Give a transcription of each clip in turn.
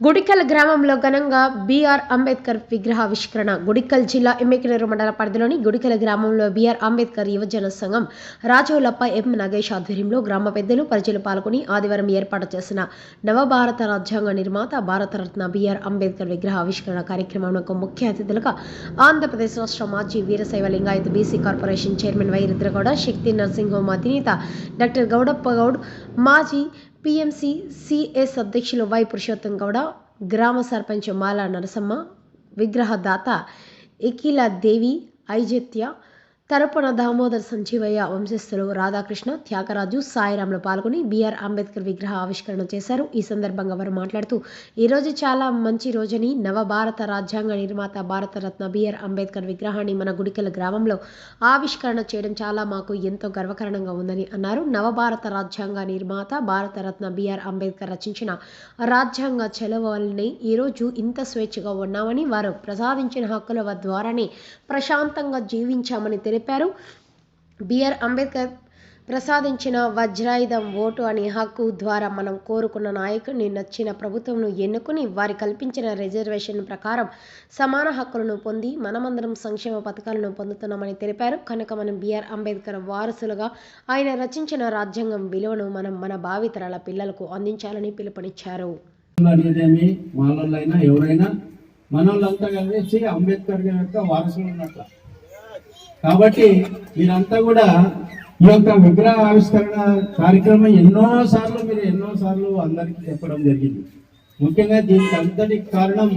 గుడికల్ గ్రామంలో ఘనంగా బీఆర్ అంబేద్కర్ విగ్రహావిష్కరణ. గుడికల్ జిల్లా ఎమ్మెకినేరు మండల పరిధిలోని గుడికల గ్రామంలో బీఆర్ అంబేద్కర్ యువజన సంఘం రాజోలప్ప ఎం. నగేష్ ఆధ్వర్యంలో గ్రామ పెద్దలు ప్రజలు పాల్గొని ఆదివారం ఏర్పాటు చేసిన నవభారత రాజ్యాంగ నిర్మాత భారతరత్న బీఆర్ అంబేద్కర్ విగ్రహ ఆవిష్కరణ కార్యక్రమంలో ముఖ్య అతిథులుగా ఆంధ్రప్రదేశ్ రాష్ట్ర మాజీ Veerashaiva Lingayat BC corporation chairman Y Rudragouda Shakti Narasimham అధినేత డాక్టర్ గౌడప్ప గౌడ్ మాజీ పిఎంసి సిఎస్ అధ్యక్షులు వై పురుషోత్తం గౌడ గ్రామ సర్పంచ్ మాల నరసమ్మ విగ్రహదాత ఎకిల దేవి ఐజత్య తరపున దామోదర్ సంజీవయ్య వంశస్థులు రాధాకృష్ణ త్యాగరాజు సాయిరాంలు పాల్గొని బీఆర్ అంబేద్కర్ విగ్రహ ఆవిష్కరణ చేశారు. ఈ సందర్భంగా వారు మాట్లాడుతూ ఈరోజు చాలా మంచి రోజని నవభారత రాజ్యాంగ నిర్మాత భారతరత్న బీఆర్ అంబేద్కర్ విగ్రహాన్ని మన గుడికల గ్రామంలో ఆవిష్కరణ చేయడం చాలా మాకు ఎంతో గర్వకారణంగా ఉందని అన్నారు. నవభారత రాజ్యాంగ నిర్మాత భారతరత్న బీఆర్ అంబేద్కర్ రచించిన రాజ్యాంగ చెలవ ఈరోజు ఇంత స్వేచ్ఛగా ఉన్నామని వారు ప్రసాదించిన హక్కుల ద్వారానే ప్రశాంతంగా జీవించామని తెలిపారు. బిఆర్ అంబేద్కర్ ప్రసాదించిన వజ్రాయుధం ఓటు అనే హక్కు ద్వారా మనం కోరుకున్న నాయకుడిని నచ్చిన ప్రభుత్వంను ఎన్నుకుని వారి కల్పించిన రిజర్వేషన్ ప్రకారం సమాన హక్కులను పొంది మనమందరం సంక్షేమ పథకాలను పొందుతున్నామని తెలిపారు. కనుక మనం బిఆర్ అంబేద్కర్ వారసులుగా ఆయన రచించిన రాజ్యాంగం విలువను మనం మన భావితరాల పిల్లలకు అందించాలని పిలుపునిచ్చారు. ఎవరైనా మనోళ్ళంతా కలిసి అంబేద్కర్ యొక్క వారసులు ఉన్నట్ల. కాబట్టి మీరంతా కూడా ఈ యొక్క విగ్రహ ఆవిష్కరణ కార్యక్రమం ఎన్నో సార్లు మీరు ఎన్నో సార్లు అందరికీ చెప్పడం జరిగింది. ముఖ్యంగా దీనికి అంతటికి కారణం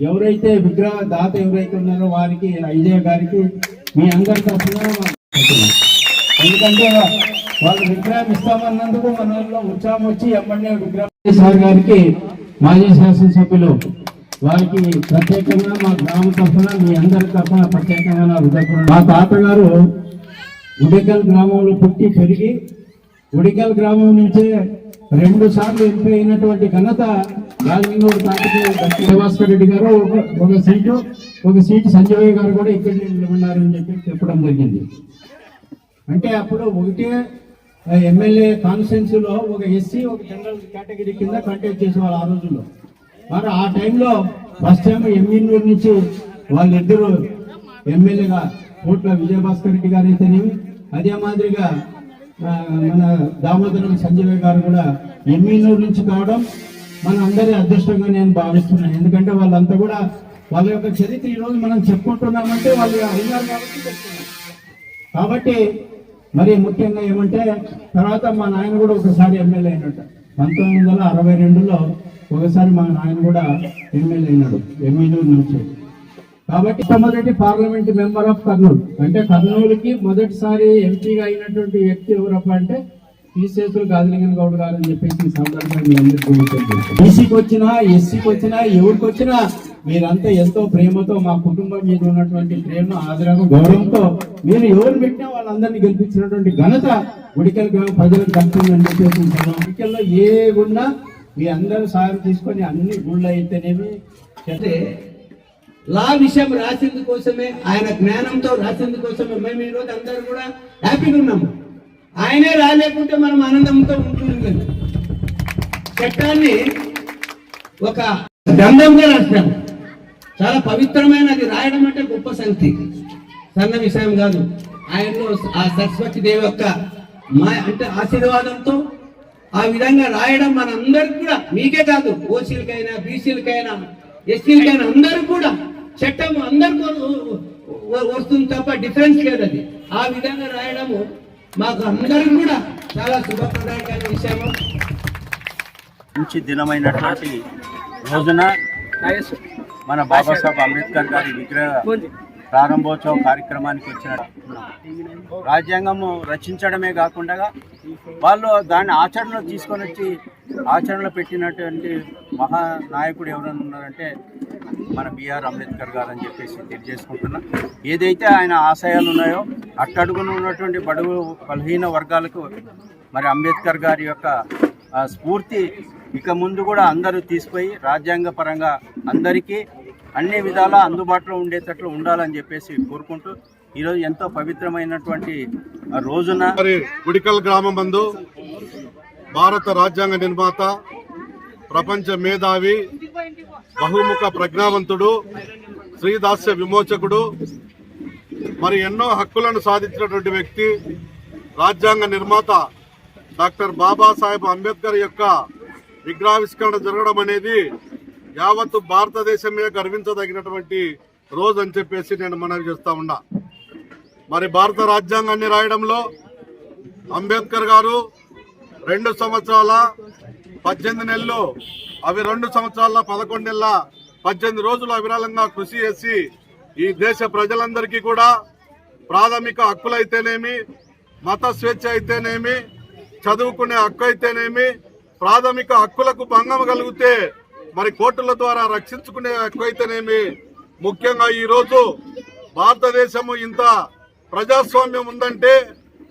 ఎవరైతే విగ్రహ దాత ఎవరైతే ఉన్నారో వారికి ఐజయ గారికి మీ అందరి తరఫున ఎందుకంటే వాళ్ళు విగ్రహం ఇస్తామన్నందుకు మన వాళ్ళు ఉత్సాహం వచ్చి ఎమ్మెల్యే విగ్రహం సార్ గారికి మాజీ శాసనసభ్యులు వారికి ప్రత్యేకంగా మా గ్రామ తరఫున మీ అందరి తరఫున ప్రత్యేకంగా నా మా తాతగారు ఉడికల్ గ్రామంలో పుట్టి పెరిగి ఉడికల్ గ్రామం నుంచే రెండు సార్లు ఎంపీ అయినటువంటి ఘనత రాజలింగూరు తాతకి దేవాస్కర్ రెడ్డి గారు. ఒక- ఒక సీటు ఒక సీటు సంజయ్ గారు కూడా ఇక్కడ నిలబడినారని చెప్పి చెప్పడం జరిగింది. అంటే అప్పుడు ఒకటే ఎమ్మెల్యే కాన్స్టిట్యున్సీ ఒక ఎస్సీ ఒక జనరల్ కేటగిరీ కింద కంటెక్ట్ చేసేవాళ్ళు ఆ రోజుల్లో. మరి ఆ టైంలో ఫస్ట్ టైం ఎమ్మెల్యూరు నుంచి వాళ్ళిద్దరు ఎమ్మెల్యేగా కోట్ల విజయభాస్కర్ రెడ్డి గారు అయితేనేమి అదే మాదిరిగా మన దామోదరం సంజయ్ గారు కూడా ఎమ్మెల్యూరు నుంచి కావడం మన అందరి అదృష్టంగా నేను భావిస్తున్నాను. ఎందుకంటే వాళ్ళంతా కూడా వాళ్ళ యొక్క చరిత్ర ఈ రోజు మనం చెప్పుకుంటున్నామంటే వాళ్ళు అయినారు కాబట్టి చెప్తున్నాం కాబట్టి మరి ముఖ్యంగా ఏమంటే తర్వాత మా నాయన కూడా ఒకసారి ఎమ్మెల్యే అయినట్టు. పంతొమ్మిది వందల అరవై రెండులో ఒకసారి మా నాయన కూడా ఎమ్మెల్యే అయినాడు ఎమ్మెల్యే నుంచి. కాబట్టి మొదటి పార్లమెంట్ మెంబర్ ఆఫ్ కర్నూలు. అంటే కర్నూలుకి మొదటిసారి ఎంపీగా అయినటువంటి వ్యక్తి ఎవరప్ప అంటే పీసీఎస్లు గాదిలింగన్ గౌడ్ గారు అని చెప్పేసి ఈ సందర్భంగా అందరికీ బీసీకి వచ్చినా ఎస్సీకి వచ్చినా ఎవరికి వచ్చినా మీరంతా ఎంతో ప్రేమతో మా కుటుంబం మీద ఉన్నటువంటి ప్రేమ ఆదరణ గౌరవంతో మీరు ఎవరు పెట్టినా వాళ్ళందరినీ గెలిపించినటువంటి ఘనత గుడికల్ గ్రామ ప్రజలకు దక్కుతుందని చెప్పేసి గుడికల్లో ఏ ఉన్నా మీ అందరూ సాయం తీసుకొని అన్ని గుళ్ళు అయితేనేమి అంటే లా విషయం రాసింది కోసమే ఆయన జ్ఞానంతో రాసింది కోసమే మేము ఈరోజు అందరూ కూడా హ్యాపీగా ఉన్నాము. ఆయనే రాలేకుంటే మనం ఆనందంతో ఉంటుంది చట్టాన్ని ఒక గ్రంథంగా రాసినాము చాలా పవిత్రమైనది రాయడం అంటే గొప్ప సంగతి. సన్న విషయం కాదు. ఆయనలో ఆ సరస్వతి దేవి యొక్క మా అంటే ఆశీర్వాదంతో ఆ విధంగా రాయడం మనందరికి కూడా మీకే కాదు ఓసీలకైనా బీసీలకైనా ఎస్సీలకైనా అందరూ కూడా చట్టం అందరికీ వస్తుంది తప్ప డిఫరెన్స్ లేదు అది. ఆ విధంగా రాయడము మాకు అందరికి కూడా చాలా శుభప్రదాయకమైన విషయము మంచి దినమైనటువంటి రోజున మన బాబాసాహెబ్ అంబేద్కర్ గారి విగ్రహ ప్రారంభోత్సవ కార్యక్రమానికి వచ్చిన రాజ్యాంగము రచించడమే కాకుండా వాళ్ళు దాన్ని ఆచరణలో తీసుకొని వచ్చి ఆచరణలో పెట్టినటువంటి మహానాయకుడు ఎవరైనా ఉన్నారంటే మన బిఆర్ అంబేద్కర్ గారు అని చెప్పేసి తెలియజేసుకుంటున్నా. ఏదైతే ఆయన ఆశయాలు ఉన్నాయో అట్టడుగున ఉన్నటువంటి బడుగు బలహీన వర్గాలకు మరి అంబేద్కర్ గారి యొక్క స్ఫూర్తి ఇక ముందు కూడా అందరూ తీసుకుపోయి రాజ్యాంగ పరంగా అందరికీ అన్ని విధాలా అందుబాటులో ఉండేటట్లు ఉండాలని చెప్పేసి కోరుకుంటూ ఈరోజు ఎంతో పవిత్రమైనటువంటి ఆ రోజున గుడికల్ గ్రామం బంధు భారత రాజ్యాంగ నిర్మాత ప్రపంచ మేధావి బహుముఖ ప్రజ్ఞావంతుడు శ్రీదాస్య విమోచకుడు మరి ఎన్నో హక్కులను సాధించినటువంటి వ్యక్తి రాజ్యాంగ నిర్మాత డాక్టర్ బాబాసాహెబ్ అంబేద్కర్ యొక్క విగ్రహావిష్కరణ జరగడం అనేది యావత్తు మీద గర్వించదగినటువంటి రోజు అని చెప్పేసి నేను మనవి చేస్తా ఉన్నా. మరి భారత రాజ్యాంగాన్ని రాయడంలో అంబేద్కర్ గారు రెండు సంవత్సరాల పద్దెనిమిది నెలలు అవి రెండు సంవత్సరాల పదకొండు నెలల పద్దెనిమిది రోజులు అవిరాళంగా కృషి చేసి ఈ దేశ ప్రజలందరికీ కూడా ప్రాథమిక హక్కులైతేనేమి మత స్వేచ్ఛ అయితేనేమి చదువుకునే హక్కు అయితేనేమి ప్రాథమిక హక్కులకు భంగం కలిగితే మరి కోర్టుల ద్వారా రక్షించుకునే హక్కు అయితేనేమి? ముఖ్యంగా ఈరోజు భారతదేశము ఇంత ప్రజాస్వామ్యం ఉందంటే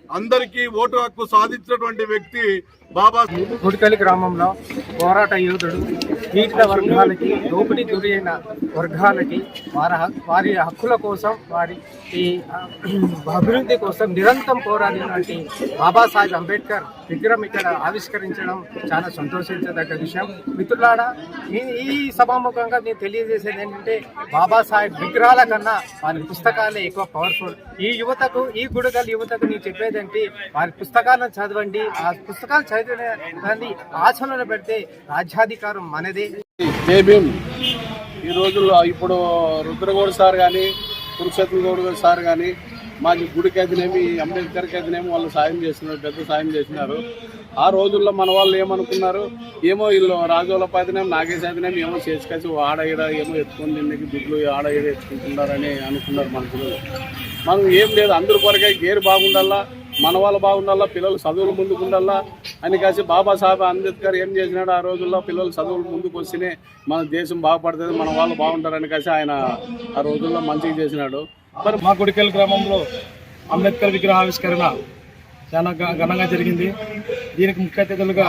అందరికీ ఓటు హక్కు సాధించినటువంటి వ్యక్తి బాబా గుడికలి గ్రామంలో పోరాట యోధుడు కీట వర్గాలకి దోపిడీ గురైన వర్గాలకి వారి వారి హక్కుల కోసం వారి ఈ అభివృద్ధి కోసం నిరంతరం పోరాడినటువంటి బాబాసాహెబ్ అంబేద్కర్ విగ్రహం ఇక్కడ ఆవిష్కరించడం చాలా సంతోషించదగ్గ విషయం. మిత్రులారా ఈ ఈ సభాముఖంగా నేను తెలియజేసేది ఏంటంటే బాబాసాహెబ్ విగ్రహాల కన్నా వారి పుస్తకాలే ఎక్కువ పవర్ఫుల్ ఈ యువతకు ఈ గుడికల్ యువతకు నేను చెప్పేదంటే వారి పుస్తకాలను చదవండి ఆ పుస్తకాలు చదివిన దాన్ని ఆచరణలో పెడితే రాజ్యాధికారం మనదే. జై ఈ రోజుల్లో ఇప్పుడు రుద్రగౌడ్ సార్ కానీ పురుషోత్తం గౌడ్ సార్ కానీ మాకు గుడికి అయితేనేమి అంబేద్కర్కి అయితేనేమి వాళ్ళు సాయం చేస్తున్నారు పెద్ద సాయం చేసినారు. ఆ రోజుల్లో మన వాళ్ళు ఏమనుకున్నారు? ఏమో వీళ్ళు రాజుల అయితేనేమి నాగేశ్ అయితేనేమి ఏమో చేసుకొచ్చి ఆడ ఈడ ఏమో ఎత్తుకొని తిన్నకి దుడ్లు ఆడ ఈడ ఎత్తుకుంటున్నారని అనుకున్నారు మనుషులు. మనం ఏం లేదు అందరి కొరకే గేరు బాగుండాలా మన వాళ్ళు బాగుండాలా పిల్లలు చదువులు ముందుకు ఉండాలా అని కాసి బాబాసాహెబ్ అంబేద్కర్ ఏం చేసినాడు? ఆ రోజుల్లో పిల్లలు చదువులు ముందుకు వస్తేనే మన దేశం బాగుపడుతుంది మన వాళ్ళు బాగుంటారని కాసి ఆయన ఆ రోజుల్లో మంచిగా చేసినాడు. మరి మా గుడికెల్ గ్రామంలో అంబేద్కర్ విగ్రహావిష్కరణ చాలా ఘనంగా జరిగింది. దీనికి ముఖ్య అతిథులుగా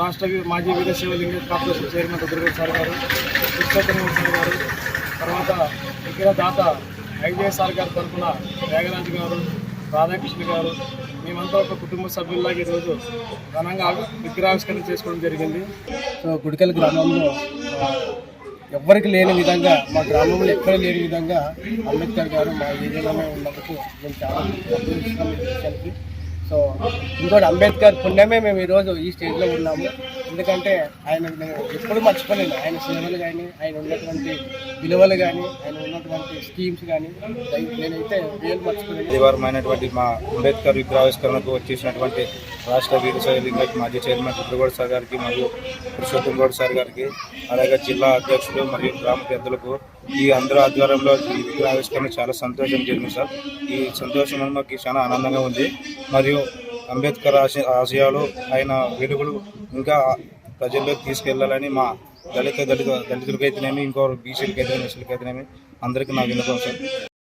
రాష్ట్ర మాజీ వీరశైవ లింగ కార్పొరేషన్ చైర్మన్ రుద్రగౌడ్ సార్ గారు పురుషోత్తమ సార్ గారు తర్వాత విగ్రహదాత ఐజే సార్ గారి తరఫున త్యాగరాజు గారు రాధాకృష్ణ గారు మేమంతా ఒక కుటుంబ సభ్యుల్లాగా ఈరోజు ఘనంగా విగ్రహావిష్కరణ చేసుకోవడం జరిగింది. సో గుడికల్ గ్రామంలో ఎవ్వరికి లేని విధంగా మా గ్రామంలో ఎక్కడ లేని విధంగా అంబేద్కర్ గారు మా ఏరియాలోనే ఉన్నందుకు మేము చాలా సో ఇంకోటి అంబేద్కర్ పుణ్యమే మేము ఈరోజు ఈ స్టేజ్లో ఉన్నాము. ఎందుకంటే ఆయన ఎప్పుడు మర్చిపోలేను. ఆయన సేవలు కానీ ఆయన ఉన్నటువంటి విలువలు కానీ ఆయన ఉన్నటువంటి స్కీమ్స్ కానీ నేనైతే వేలు మర్చిపోలేను. ఆదివారమైనటువంటి మా అంబేద్కర్ విగ్రహావిష్కరణకు వచ్చేసినటువంటి రాష్ట్ర వీరశైవ లింగట్ మాజీ చైర్మన్ రుద్రగౌడ్ సార్ గారికి మరియు పురుషోత్తం గౌడ్ సార్ గారికి అలాగే జిల్లా అధ్యక్షులు మరియు గ్రామ పెద్దలకు ఈ అందరి ఆధ్వర్యంలో ఈ విగ్రహావిష్కరణ చాలా సంతోషం జరిగింది సార్. ఈ సంతోషం మాకు చాలా ఆనందంగా ఉంది. మరియు అంబేద్కర్ ఆశ ఆశయాలు ఆయన వెలుగులు ఇంకా ప్రజల్లోకి తీసుకెళ్ళాలని మా దళిత దళిత దళితులకైతేనేమి ఇంకో బీసీలకైతేనేమి ఎస్సీలకైతేనేమి అందరికీ నా విన్నపం సార్.